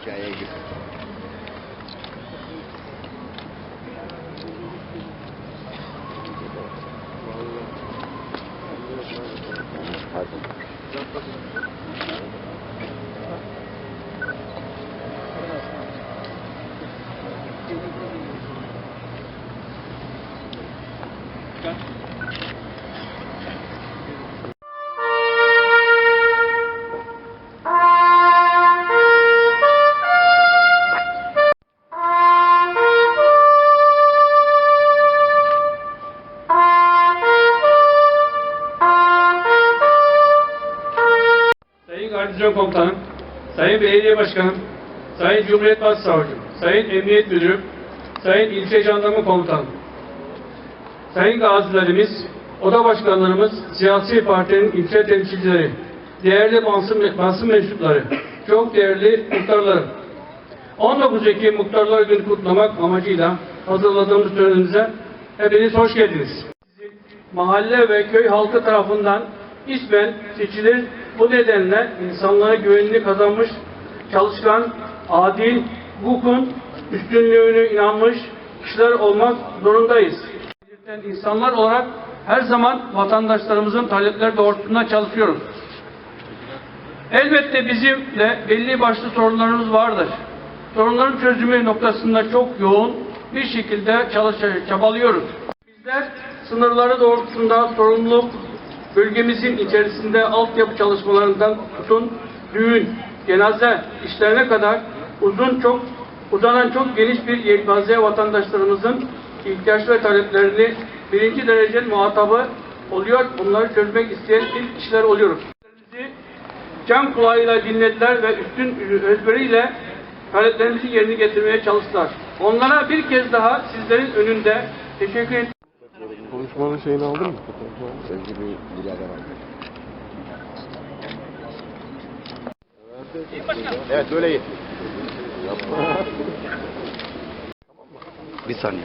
frente à Egipto. Thank tá. you. Garnizon Komutanım, Sayın Belediye Başkanım, Sayın Cumhuriyet Başsavcım, Sayın Emniyet Müdürüm, Sayın İlçe Jandarma Komutanım, Sayın gazilerimiz, oda başkanlarımız, siyasi partinin ilçe temsilcileri, değerli basın, basın mensupları, çok değerli muhtarlarım. 19 Ekim Muhtarlar Günü kutlamak amacıyla hazırladığımız törenimize hepiniz hoş geldiniz. Mahalle ve köy halkı tarafından ismen seçilir. Bu nedenle insanlara güvenini kazanmış, çalışkan, adil, hukukun üstünlüğünü inanmış kişiler olmak zorundayız. İnsanlar olarak her zaman vatandaşlarımızın talepleri doğrultusunda çalışıyoruz. Elbette bizim de belli başlı sorunlarımız vardır. Sorunların çözümü noktasında çok yoğun bir şekilde çalışıyoruz, çabalıyoruz. Bizler sınırları doğrultusunda sorumluluk bölgemizin içerisinde altyapı çalışmalarından tutun düğün, cenaze işlerine kadar uzun çok uzanan çok geniş bir yelpaze vatandaşlarımızın ihtiyaç ve taleplerini birinci derece muhatabı oluyor. Bunları çözmek isteyen ilk kişiler oluyoruz. Can kulağıyla dinlediler ve üstün özveriyle taleplerimizi yerine getirmeye çalıştılar. Onlara bir kez daha sizlerin önünde teşekkür ederim. Konuşmanın şeyini aldın mı? Sevgili birader Evet böyle yetiyor. Bir saniye.